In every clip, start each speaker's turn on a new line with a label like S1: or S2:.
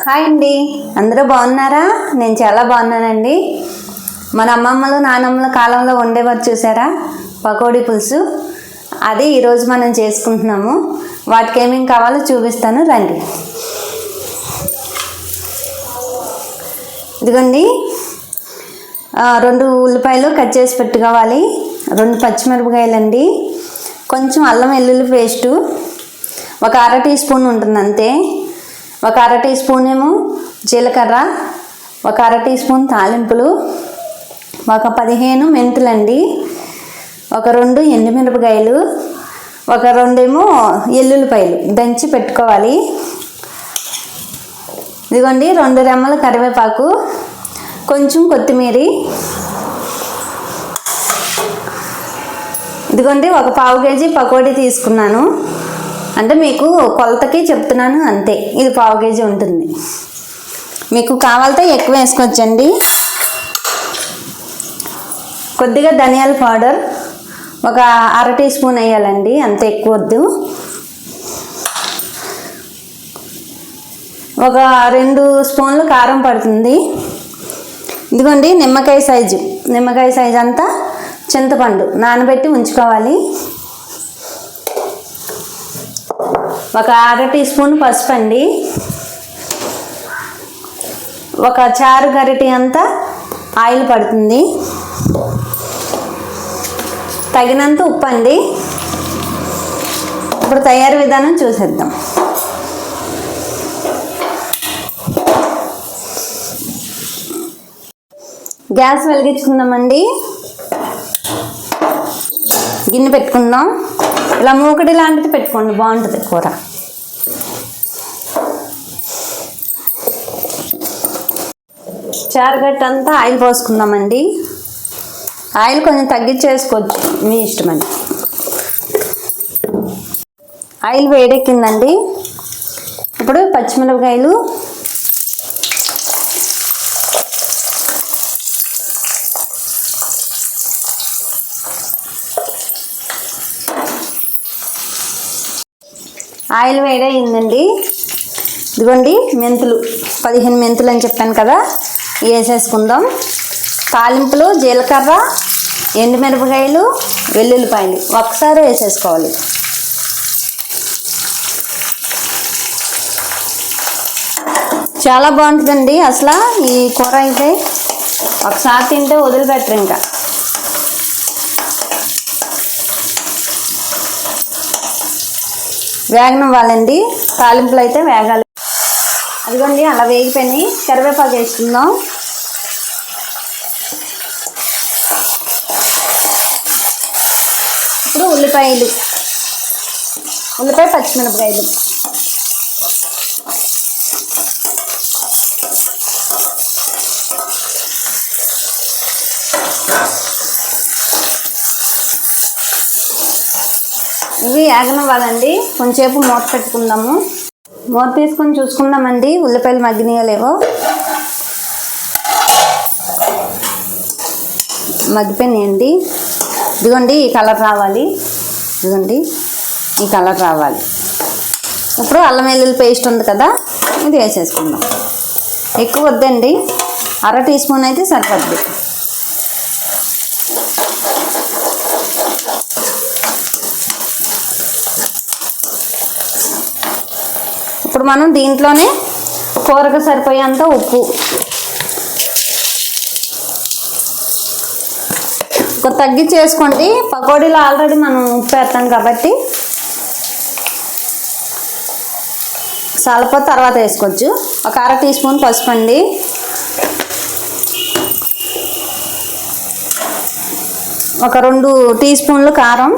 S1: Hi అండి. అందరూ బాగున్నారా? నేను చాలా బాగున్నానండి. మన అమ్మమ్మలు నానమ్మల కాలంలో వండేవారు చూసారా? పకోడీ పులుసు. అది ఈరోజు మనం చేసుకుంటున్నాము. వాటికి ఏమేమి కావాలో చూపిస్తాను రండి. ఇదిగోండి. రెండు ఉల్లిపాయలు కట్ చేసి పెట్టుకోవాలి. రెండు పచ్చిమిరపకాయలు అండి కొంచెం అల్లం వెల్లుల్లి పేస్టు. ఒక అర టీ స్పూన్ ఉంటుంది అంతే ఒక అర టీ స్పూన్ ఏమో జీలకర్ర ఒక అర టీ స్పూన్ తాలింపులు ఒక పదిహేను మెంతులండి ఒక రెండు ఎండుమిరపకాయలు ఒక రెండేమో ఎల్లుల్లిపాయలు దంచి పెట్టుకోవాలి. ఇదిగోండి రెండు రెమ్మల కరివేపాకు కొంచెం కొత్తిమీర. ఇదిగోండి ఒక పావు కేజీ పకోడీ తీసుకున్నాను. అంటే మీకు కొలతకి చెప్తున్నాను అంతే. ఇది పావు కేజీ ఉంటుంది. మీకు కావాలితే ఎక్కువ వేసుకోవచ్చండి. కొద్దిగా ధనియాల పౌడర్ ఒక అర టీ స్పూన్ వేయాలండి అంత ఎక్కువ వద్దు. ఒక రెండు స్పూన్లు కారం పడుతుంది. ఇదిగోండి నిమ్మకాయ సైజు. నిమ్మకాయ సైజు అంతా చింతపండు నానబెట్టి ఉంచుకోవాలి. ఒక అర టీ స్పూన్ పసుపు అండి ఒక చారు గరిటె అంతా ఆయిల్ పడుతుంది. తగినంత ఉప్పు అండి ఇప్పుడు తయారీ విధానం చూసేద్దాం. గ్యాస్ వెలిగించుకుందామండి. గిన్నె పెట్టుకుందాం. ఇలా మూకటి లాంటిది పెట్టుకోండి బాగుంటుంది కూర. చారుగట్ట అంతా ఆయిల్ పోసుకుందామండి. ఆయిల్ కొంచెం తగ్గించేసుకోవచ్చు మీ ఇష్టమండి ఆయిల్ వేడెక్కిందండి. ఇప్పుడు పచ్చిమిరపకాయలు ఆయిల్ వేడయిందండి. ఇదిగోండి మెంతులు. పదిహేను మెంతులు అని చెప్పాను కదా వేసేసుకుందాం. తాలింపులు జీలకర్ర ఎండుమిరపకాయలు వెల్లుల్లిపాయలు. ఒకసారి వేసేసుకోవాలి. చాలా బాగుంటుందండి అసలు ఈ కూర అయితే. ఒకసారి తింటే వదిలిపెట్టరు ఇంకా. వేగనివ్వాలండి తాలింపులు అయితే వేగాలి. అదిగోండి అలా వేగిపోయినాయి. కరివేపాకు వేసుకుందాం. ఇప్పుడు ఉల్లిపాయలు. ఉల్లిపాయ పచ్చిమిరపకాయలు. ఇవి యాగనివ్వాలండి కొంచెంసేపు మూత పెట్టుకుందాము. మూత తీసుకొని చూసుకుందామండి. ఉల్లిపాయలు మగ్గినాయో లేవో మగ్గిపోయినాయండి. ఇదిగోండి ఈ కలర్ రావాలి. ఇదిగోండి ఈ కలర్ రావాలి. ఇప్పుడు అల్లం వెల్లుల్లి పేస్ట్ ఉంది కదా ఇది వేసేసుకుందాం. ఎక్కువ వద్దండి. అర టీ స్పూన్ అయితే సరిపోద్ది ఇప్పుడు మనం దీంట్లోనే కూరకు సరిపోయేంత ఉప్పు. తగ్గించి వేసుకోండి పకోడీలో ఆల్రెడీ మనం ఉప్పు వేస్తాం కాబట్టి సలప తర్వాత వేసుకోవచ్చు. ఒక అర టీ స్పూన్ పసుపు అండి. ఒక రెండు టీ స్పూన్లు కారం.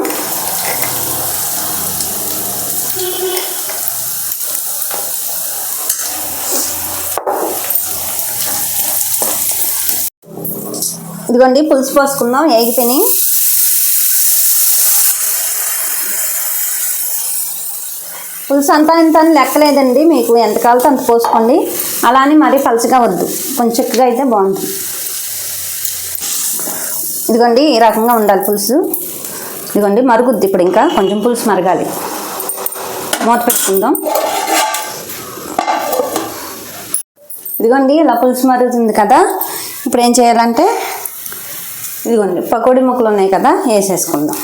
S1: ఇదిగోండి పులుసు పోసుకుందాం ఏగిపోయినాయి. పులుసు అంతా ఇంత అని లెక్కలేదండి మీకు ఎంత కావాలో అంత పోసుకోండి. అలా అని మరీ పలుచగా వద్దు కొంచెం చిక్కగా అయితే బాగుంటుంది. ఇదిగోండి ఈ రకంగా ఉండాలి పులుసు. ఇదిగోండి మరుగుద్ది ఇప్పుడు ఇంకా కొంచెం పులుసు మరగాలి. మూత పెట్టుకుందాం. ఇదిగోండి ఇలా పులుసు మరుగుతుంది కదా. ఇప్పుడు ఏం చేయాలంటే ఇదిగోండి పకోడీ ముక్కలు ఉన్నాయి కదా వేసేసుకుందాం.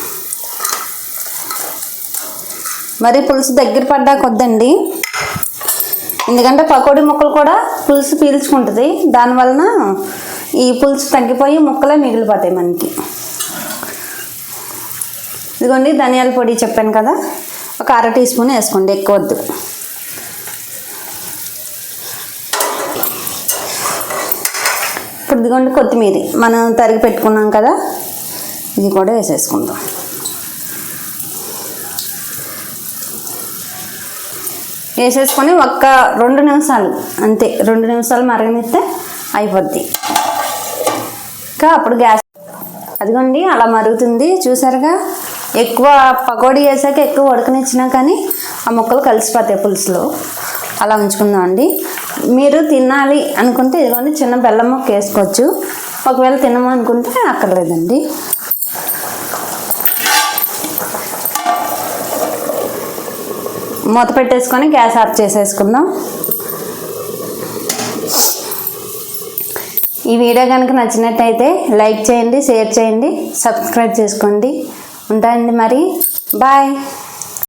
S1: మరి పులుసు దగ్గర పడ్డా కొద్దండి. ఎందుకంటే పకోడీ ముక్కలు కూడా పులుసు పీల్చుకుంటుంది. దానివలన ఈ పులుసు తగ్గిపోయి ముక్కలే మిగిలిపోతాయి మనకి. ఇదిగోండి ధనియాల పొడి చెప్పాను కదా ఒక అర టీ స్పూన్ వేసుకోండి ఎక్కువ వద్దు. ఇప్పుడు ఇదిగోండి కొత్తిమీర. మనం తరిగి పెట్టుకున్నాం కదా ఇది కూడా వేసేసుకుందాం. వేసేసుకొని ఒక్క రెండు నిమిషాలు అంతే రెండు నిమిషాలు మరగనిస్తే అయిపోద్ది. ఇంకా అప్పుడు గ్యాస్ అదిగోండి అలా మరుగుతుంది. చూసారుగా? ఎక్కువ పకోడీ వేసాక ఎక్కువ ఉడకనిచ్చినా కానీ ఆ ముక్కలు కలిసిపోతాయి పులుసులో. అలా ఉంచుకుందాం అండి మీరు తినాలి అనుకుంటే ఇదిగోండి చిన్న బెల్లం ముక్క వేసుకోవచ్చు. ఒకవేళ తినమనుకుంటే అక్కర్లేదండి. మూత పెట్టేసుకొని గ్యాస్ ఆఫ్ చేసేసుకుందాం. ఈ వీడియో కనుక నచ్చినట్టయితే లైక్ చేయండి షేర్ చేయండి సబ్స్క్రైబ్ చేసుకోండి. ఉంటాయండి మరి. బాయ్.